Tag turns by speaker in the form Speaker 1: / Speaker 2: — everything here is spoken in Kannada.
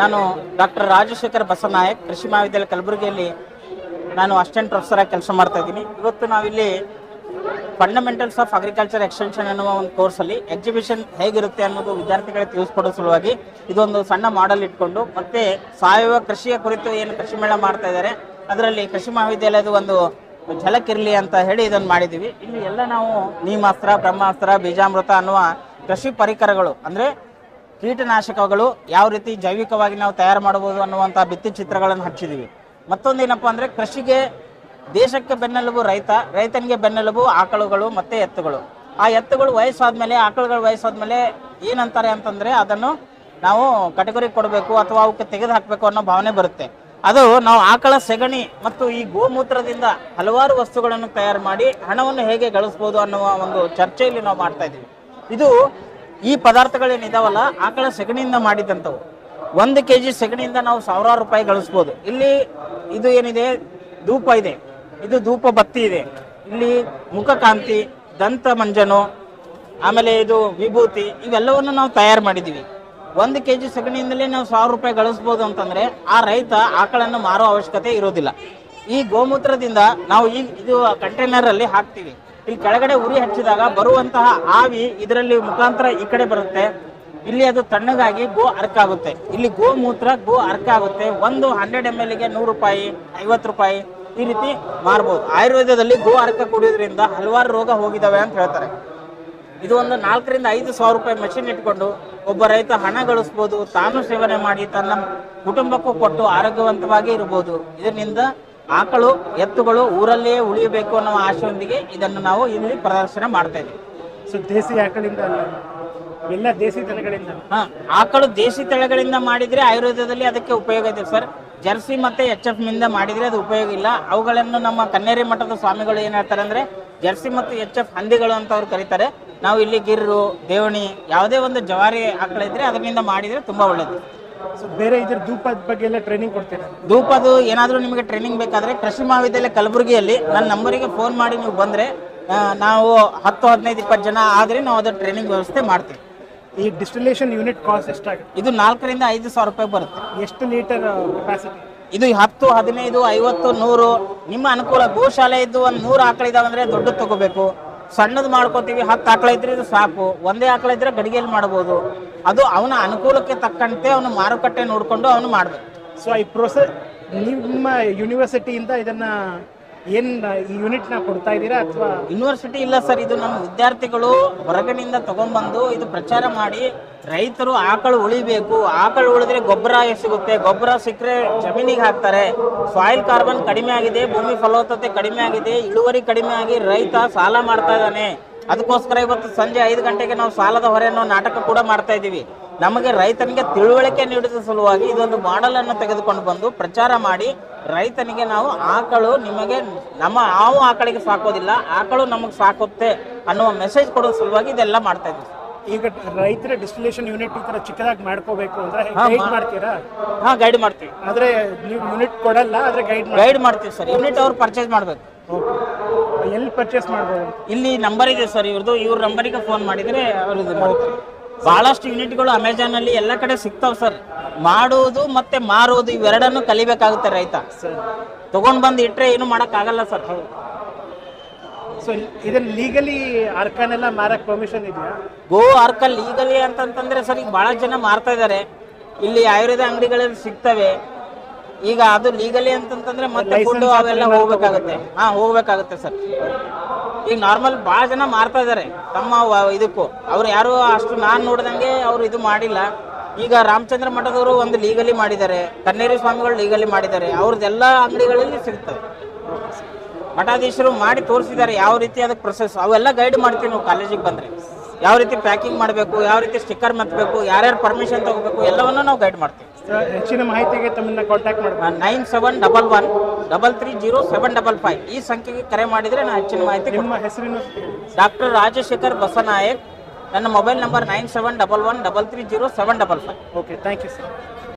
Speaker 1: ನಾನು ಡಾಕ್ಟರ್ ರಾಜಶೇಖರ್ ಬಸನಾಯಕ್ ಕೃಷಿ ಮಹಾವಿದ್ಯಾಲಯ ಕಲಬುರಗಿಯಲ್ಲಿ ನಾನು ಅಸಿಸ್ಟೆಂಟ್ ಪ್ರೊಫೆಸರ್ ಆಗಿ ಕೆಲಸ ಮಾಡ್ತಾ ಇದ್ದೀನಿ. ಇವತ್ತು ನಾವಿಲ್ಲಿ ಫಂಡಮೆಂಟಲ್ಸ್ ಆಫ್ ಅಗ್ರಿಕಲ್ಚರ್ ಎಕ್ಸ್ಟೆನ್ಷನ್ ಅನ್ನುವ ಒಂದು ಕೋರ್ಸಲ್ಲಿ ಎಕ್ಸಿಬಿಷನ್ ಹೇಗಿರುತ್ತೆ ಅನ್ನೋದು ವಿದ್ಯಾರ್ಥಿಗಳಿಗೆ ತಿಳಿಸ್ಕೊಡೋ ಸಲುವಾಗಿ ಇದೊಂದು ಸಣ್ಣ ಮಾಡೆಲ್ ಇಟ್ಕೊಂಡು ಮತ್ತೆ ಸಾವಯವ ಕೃಷಿಯ ಕುರಿತು ಏನು ಕೃಷಿ ಮೇಳ ಮಾಡ್ತಾ ಇದ್ದಾರೆ. ಅದರಲ್ಲಿ ಕೃಷಿ ಮಹಾವಿದ್ಯಾಲಯದ ಒಂದು ಝಲಕ್ ಅಂತ ಹೇಳಿ ಇದನ್ನು ಮಾಡಿದ್ದೀವಿ. ಇಲ್ಲಿ ಎಲ್ಲ ನಾವು ನೀಮಾಸ್ತ್ರ, ಬ್ರಹ್ಮಾಸ್ತ್ರ, ಬೀಜಾಮೃತ ಅನ್ನುವ ಕೃಷಿ ಪರಿಕರಗಳು ಅಂದರೆ ಕೀಟನಾಶಕಗಳು ಯಾವ ರೀತಿ ಜೈವಿಕವಾಗಿ ನಾವು ತಯಾರು ಮಾಡಬಹುದು ಅನ್ನುವಂಥ ಭಿತ್ತಿ ಚಿತ್ರಗಳನ್ನು ಹಚ್ಚಿದ್ದೀವಿ ಮತ್ತೊಂದೇನಪ್ಪ ಅಂದರೆ ಕೃಷಿಗೆ ದೇಶಕ್ಕೆ ಬೆನ್ನೆಲುಬು ರೈತ, ರೈತನಿಗೆ ಬೆನ್ನೆಲುಬು ಆಕಳುಗಳು ಮತ್ತೆ ಎತ್ತುಗಳು. ಆ ಎತ್ತುಗಳು ವಯಸ್ಸಾದ್ಮೇಲೆ, ಆಕಳುಗಳು ವಯಸ್ಸಾದ್ಮೇಲೆ ಏನಂತಾರೆ ಅಂತಂದ್ರೆ ಅದನ್ನು ನಾವು ಕಟಗರಿ ಕೊಡಬೇಕು ಅಥವಾ ಅವಕ್ಕೆ ತೆಗೆದು ಹಾಕಬೇಕು ಅನ್ನೋ ಭಾವನೆ ಬರುತ್ತೆ. ಅದು ನಾವು ಆಕಳ ಸೆಗಣಿ ಮತ್ತು ಈ ಗೋಮೂತ್ರದಿಂದ ಹಲವಾರು ವಸ್ತುಗಳನ್ನು ತಯಾರು ಮಾಡಿ ಹಣವನ್ನು ಹೇಗೆ ಗಳಿಸ್ಬೋದು ಅನ್ನುವ ಒಂದು ಚರ್ಚೆಯಲ್ಲಿ ನಾವು ಮಾಡ್ತಾ ಇದ್ದೀವಿ. ಇದು ಈ ಪದಾರ್ಥಗಳೇನಿದಾವಲ್ಲ ಆಕಳ ಸಗಣಿಯಿಂದ ಮಾಡಿದಂಥವು. ಒಂದು ಕೆ ಜಿ ಸೆಗಣಿಯಿಂದ ನಾವು ಸಾವಿರಾರು ರೂಪಾಯಿ ಗಳಿಸ್ಬೋದು. ಇಲ್ಲಿ ಇದು ಏನಿದೆ? ಧೂಪ ಇದೆ. ಇದು ಧೂಪ ಬತ್ತಿ ಇದೆ. ಇಲ್ಲಿ ಮುಖಕಾಂತಿ ದಂತ ಮಂಜನು, ಆಮೇಲೆ ಇದು ವಿಭೂತಿ, ಇವೆಲ್ಲವನ್ನು ನಾವು ತಯಾರು ಮಾಡಿದ್ದೀವಿ ಒಂದು ಕೆ ಜಿ ಸಗಣಿಯಿಂದಲೇ ನಾವು ಸಾವಿರ ರೂಪಾಯಿ ಗಳಿಸ್ಬೋದು ಅಂತಂದರೆ, ಆ ರೈತ ಆಕಳನ್ನು ಮಾರೋ ಅವಶ್ಯಕತೆ ಇರೋದಿಲ್ಲ. ಈ ಗೋಮೂತ್ರದಿಂದ ನಾವು ಈ ಇದು ಕಂಟೈನರಲ್ಲಿ ಹಾಕ್ತೀವಿ. ಇಲ್ಲಿ ಕೆಳಗಡೆ ಉರಿ ಹಚ್ಚಿದಾಗ ಬರುವಂತಹ ಆವಿ ಇದರಲ್ಲಿ ಮುಖಾಂತರ ಈ ಕಡೆ ಬರುತ್ತೆ. ಇಲ್ಲಿ ಅದು ತಣ್ಣಗಾಗಿ ಗೋ ಅರ್ಕ ಆಗುತ್ತೆ. ಇಲ್ಲಿ ಗೋಮೂತ್ರ, ಗೋ ಅರ್ಕ ಆಗುತ್ತೆ. ಒಂದು ಹಂಡ್ರೆಡ್ ಎಂ ಎಲ್ಗೆ ನೂರು ರೂಪಾಯಿ, ಐವತ್ತು ರೂಪಾಯಿ ಈ ರೀತಿ ಮಾರ್ಬೋದು. ಆಯುರ್ವೇದದಲ್ಲಿ ಗೋ ಅರ್ಕ ಕುಡಿಯೋದ್ರಿಂದ ಹಲವಾರು ರೋಗ ಹೋಗಿದಾವೆ ಅಂತ ಹೇಳ್ತಾರೆ. ಇದು ಒಂದು ನಾಲ್ಕರಿಂದ ಐದು ಸಾವಿರ ರೂಪಾಯಿ ಮೆಷಿನ್ ಇಟ್ಕೊಂಡು ಒಬ್ಬ ರೈತ ಹಣ ಗಳಿಸ್ಬೋದು, ತಾನು ಸೇವನೆ ಮಾಡಿ ತನ್ನ ಕುಟುಂಬಕ್ಕೂ ಕೊಟ್ಟು ಆರೋಗ್ಯವಂತವಾಗಿ ಇರಬಹುದು ಇದರಿಂದ ಆಕಳು ಎತ್ತುಗಳು ಊರಲ್ಲೇ ಉಳಿಯಬೇಕು ಅನ್ನೋ ಆಶೆಯೊಂದಿಗೆ ಇದನ್ನು ನಾವು ಇಲ್ಲಿ ಪ್ರದರ್ಶನ ಮಾಡ್ತಾ ಇದ್ದೀವಿ.
Speaker 2: ಸೊ ದೇಸಿ ಆಕಳಿಂದ ಅಲ್ಲ ಎಲ್ಲ ದೇಸಿ ತಳಿಗಳಿಂದ.
Speaker 1: ಹಾ ಆಕಳು ದೇಸಿ ತಳಿಗಳಿಂದ ಮಾಡಿದ್ರೆ ಆಯುರ್ವೇದದಲ್ಲಿ ಅದಕ್ಕೆ ಉಪಯೋಗ ಇದೆ ಸರ್. ಜರ್ಸಿ ಮತ್ತೆ ಎಚ್ ಎಫ್ನಿಂದ ಮಾಡಿದ್ರೆ ಅದು ಉಪಯೋಗ ಇಲ್ಲ. ಅವುಗಳನ್ನು ನಮ್ಮ ಕನ್ನೇರಿ ಮಠದ ಸ್ವಾಮಿಗಳು ಏನ್ ಹೇಳ್ತಾರೆ ಅಂದ್ರೆ ಜರ್ಸಿ ಮತ್ತು ಎಚ್ ಎಫ್ ಹಂದಿಗಳು ಅಂತ ಅವ್ರು ಕರೀತಾರೆ. ನಾವು ಇಲ್ಲಿ ಗಿರ್ರು ದೇವಣಿ ಯಾವುದೇ ಒಂದು ಜವಾರಿ ಆಕಳಿದ್ರೆ ಅದರಿಂದ ಮಾಡಿದ್ರೆ ತುಂಬಾ ಒಳ್ಳೇದು.
Speaker 2: ಸೊ ಬೇರೆ ಇದ್ರ ಧೂಪದ ಬಗ್ಗೆ ಎಲ್ಲ ಟ್ರೈನಿಂಗ್ ಕೊಡ್ತೀರಾ?
Speaker 1: ಧೂಪದು ಏನಾದರೂ ನಿಮಗೆ ಟ್ರೈನಿಂಗ್ ಬೇಕಾದ್ರೆ ಕೃಷಿ ಮಹಾವಿದ್ಯಾಲಯ ಕಲಬುರಗಿಯಲ್ಲಿ ನನ್ನ ನಂಬರಿಗೆ ಫೋನ್ ಮಾಡಿ ನೀವು ಬಂದರೆ ನಾವು ಹತ್ತು ಹದಿನೈದು ಇಪ್ಪತ್ತು ಜನ ಆದರೆ ನಾವು ಅದರ ಟ್ರೈನಿಂಗ್ ವ್ಯವಸ್ಥೆ ಮಾಡ್ತೀವಿ.
Speaker 2: ಈ ಡಿಸ್ಟಿಲೇಷನ್ ಯೂನಿಟ್ ಕಾಸ್ಟ್ ಎಷ್ಟಾಗುತ್ತೆ?
Speaker 1: ಇದು ನಾಲ್ಕರಿಂದ ಐದು ಸಾವಿರ ರೂಪಾಯಿ ಬರುತ್ತೆ.
Speaker 2: ಎಷ್ಟು ಲೀಟರ್ ಕೆಪಾಸಿಟಿ
Speaker 1: ಇದು ಹತ್ತು ಹದಿನೈದು ಐವತ್ತು ನೂರು ನಿಮ್ಮ ಅನುಕೂಲ ಗೋಶಾಲೆ ಇದ್ದು ಒಂದು ನೂರು ಆಕಳ ಇದಾವೆ ದೊಡ್ಡ ದೊಡ್ಡದು ತಗೋಬೇಕು. ಸಣ್ಣದು ಮಾಡ್ಕೋತೀವಿ, ಹತ್ತು ಆಕಳ ಇದ್ರೆ ಇದು ಸಾಕು. ಒಂದೇ ಆಕಳ ಇದ್ರೆ ಗಡಿಗೆಯಲ್ಲಿ ಮಾಡ್ಬೋದು. ಅದು ಅವನ ಅನುಕೂಲಕ್ಕೆ ತಕ್ಕಂತೆ ಅವನ ಮಾರುಕಟ್ಟೆ ನೋಡಿಕೊಂಡು ಅವನು ಮಾಡಬೇಕು.
Speaker 2: ಸೊ ಈ ಪ್ರೊಸೆಸ್ ನಿಮ್ಮ ಯೂನಿವರ್ಸಿಟಿಯಿಂದ ಇದನ್ನ ಏನ್ ಈ ಕೊಡ್ತಾ ಇದ್ದೀರಾ ಅಥವಾ?
Speaker 1: ಯೂನಿವರ್ಸಿಟಿ ಇಲ್ಲ ಸರ್ ಇದು ನಮ್ಮ ವಿದ್ಯಾರ್ಥಿಗಳು ಹೊರಗಡೆಯಿಂದ ತಗೊಂಡ್ಬಂದು ಇದು ಪ್ರಚಾರ ಮಾಡಿ ರೈತರು ಆಕಳು ಉಳಿಬೇಕು. ಆಕಳು ಉಳಿದ್ರೆ ಗೊಬ್ಬರ ಸಿಗುತ್ತೆ. ಗೊಬ್ಬರ ಸಿಕ್ಕರೆ ಜಮೀನಿಗೆ ಹಾಕ್ತಾರೆ. ಸಾಯಿಲ್ ಕಾರ್ಬನ್ ಕಡಿಮೆ ಆಗಿದೆ, ಭೂಮಿ ಫಲವತ್ತತೆ ಕಡಿಮೆ ಆಗಿದೆ, ಇಳುವರಿ ಕಡಿಮೆ ಆಗಿ ರೈತ ಸಾಲ ಮಾಡ್ತಾ ಇದ್ದಾನೆ. ಅದಕ್ಕೋಸ್ಕರ ಇವತ್ತು ಸಂಜೆ ಐದು ಗಂಟೆಗೆ ನಾವು ಸಾಲದ ಹೊರೆ ನಾಟಕ ಕೂಡ ಮಾಡ್ತಾ ಇದ್ದೀವಿ. ನಮಗೆ ರೈತನಿಗೆ ತಿಳುವಳಿಕೆ ನೀಡಿದ ಸಲುವಾಗಿ ಇದೊಂದು ಮಾಡೆಲ್ ಅನ್ನು ತೆಗೆದುಕೊಂಡು ಬಂದು ಪ್ರಚಾರ ಮಾಡಿ ರೈತನಿಗೆ ನಾವು ಆಕಳು ನಿಮಗೆ ನಮ್ಮ ನಾವು ಆಕಳಿಗೆ ಸಾಕೋದಿಲ್ಲ ಆಕಳು ನಮಗೆ ಸಾಕುತ್ತೆ ಅನ್ನುವ ಮೆಸೇಜ್ ಕೊಡೋ ಸಲುವಾಗಿ ಇದೆಲ್ಲ ಮಾಡ್ತಾ ಇದ್ದೀವಿ.
Speaker 2: ಈಗ ರೈತರ ಡಿಸ್ಟಿಲೇಷನ್ ಯೂನಿಟ್ ಈ ತರ ಚಿಕ್ಕದಾಗಿ ಮಾಡ್ಕೋಬೇಕು ಅಂದ್ರೆ ಗೈಡ್ ಮಾಡ್ತೀರಾ?
Speaker 1: ಹಾಂ ಗೈಡ್ ಮಾಡ್ತೀವಿ.
Speaker 2: ಆದ್ರೆ ನೀವು ಯೂನಿಟ್ ಕೊಡಲ್ಲ ಆದ್ರೆ ಗೈಡ್
Speaker 1: ಗೈಡ್ ಮಾಡ್ತೀವಿ ಸರ್. ಯೂನಿಟ್ ಅವ್ರು ಪರ್ಚೇಸ್ ಮಾಡ್ಬೇಕು.
Speaker 2: ಎಲ್ಲಿ ಪರ್ಚೇಸ್ ಮಾಡ್ಬೋದು?
Speaker 1: ಇಲ್ಲಿ ನಂಬರ್ ಇದೆ ಸರ್ ಇವ್ರದ್ದು. ಇವ್ರ ನಂಬರಿಗೆ ಫೋನ್ ಮಾಡಿದ್ರೆ ಅವ್ರದ್ದು ಇದು ಮಾಡ್ತಾರೆ. ಬಹಳಷ್ಟು ಯೂನಿಟ್ಗಳು ಅಮೆಜಾನ್ ಅಲ್ಲಿ ಎಲ್ಲ ಕಡೆ ಸಿಗ್ತಾವ್ ಸರ್ ಮಾಡುವುದು ಮತ್ತೆ ಮಾರುವುದು ಇವೆರಡನ್ನು ಕಲಿಬೇಕಾಗುತ್ತೆ ರೈತ. ತಗೊಂಡ್ ಬಂದು ಇಟ್ರೆ ಏನು ಮಾಡಕ್ ಆಗಲ್ಲ ಸರ್
Speaker 2: ಸೊ ಇದನ್ನ ಲೀಗಲಿ ಮಾರಕ್ ಪರ್ಮಿಷನ್ ಇದೆಯಾ?
Speaker 1: ಗೋ ಅರ್ಕ ಲೀಗಲಿ ಅಂತಂತಂದ್ರೆ ಸರ್ ಈಗ ಬಹಳ ಜನ ಮಾರ್ತಾ ಇದ್ದಾರೆ ಇಲ್ಲಿ ಆಯುರ್ವೇದ ಅಂಗಡಿಗಳಲ್ಲಿ ಸಿಗ್ತವೆ. ಈಗ ಅದು ಲೀಗಲಿ ಅಂತಂತಂದ್ರೆ ಮತ್ತೆ ಫುಡ್ ಅವೆಲ್ಲ ಹೋಗ್ಬೇಕಾಗುತ್ತೆ. ಹಾ ಹೋಗ್ಬೇಕಾಗುತ್ತೆ ಸರ್. ಈಗ ನಾರ್ಮಲ್ ಬಹಳ ಜನ ಮಾರ್ತಾ ಇದ್ದಾರೆ ತಮ್ಮ ವ- ಇದಕ್ಕೂ. ಅವ್ರು ಯಾರು ಅಷ್ಟು ನಾನು ನೋಡ್ದಂಗೆ ಅವ್ರು ಇದು ಮಾಡಿಲ್ಲ. ಈಗ ರಾಮಚಂದ್ರ ಮಠದವರು ಒಂದು ಲೀಗಲಿ ಮಾಡಿದ್ದಾರೆ. ಕನ್ನೇರಿ ಸ್ವಾಮಿಗಳು ಲೀಗಲಿ ಮಾಡಿದ್ದಾರೆ. ಅವ್ರದ್ದೆಲ್ಲ ಅಂಗಡಿಗಳಲ್ಲಿ ಸಿಗ್ತವೆ. ಮಠಾಧೀಶರು ಮಾಡಿ ತೋರಿಸಿದ್ದಾರೆ ಯಾವ ರೀತಿ ಅದಕ್ಕೆ ಪ್ರೊಸೆಸ್ ಅವೆಲ್ಲ ಗೈಡ್ ಮಾಡ್ತೀವಿ ನಾವು ಕಾಲೇಜಿಗೆ ಬಂದ್ರೆ. ಯಾವ ರೀತಿ ಪ್ಯಾಕಿಂಗ್ ಮಾಡಬೇಕು ಯಾವ ರೀತಿ ಸ್ಟಿಕ್ಕರ್ ಮತ್ತಬೇಕು ಯಾರ್ಯಾರು ಪರ್ಮಿಷನ್ ತಗೋಬೇಕು ಎಲ್ಲವನ್ನೂ ನಾವು ಗೈಡ್ ಮಾಡ್ತೀವಿ.
Speaker 2: ಹೆಚ್ಚಿನ ಮಾಹಿತಿಗೆ ತಮ್ಮನ್ನ ಕಾಂಟ್ಯಾಕ್ಟ್ ಮಾಡಿ
Speaker 1: nine seven double one double three zero seven double five. ಈ ಸಂಖ್ಯೆಗೆ ಕರೆ ಮಾಡಿದರೆ ನಾನು ಹೆಚ್ಚಿನ ಮಾಹಿತಿ
Speaker 2: ನಿಮ್ಮ ಹೆಸರಿನ
Speaker 1: ಡಾಕ್ಟರ್ ರಾಜಶೇಖರ್ ಬಸನಾಯಕ್. ನನ್ನ mobile number nine seven double one double three zero seven double five.
Speaker 2: Okay thank you sir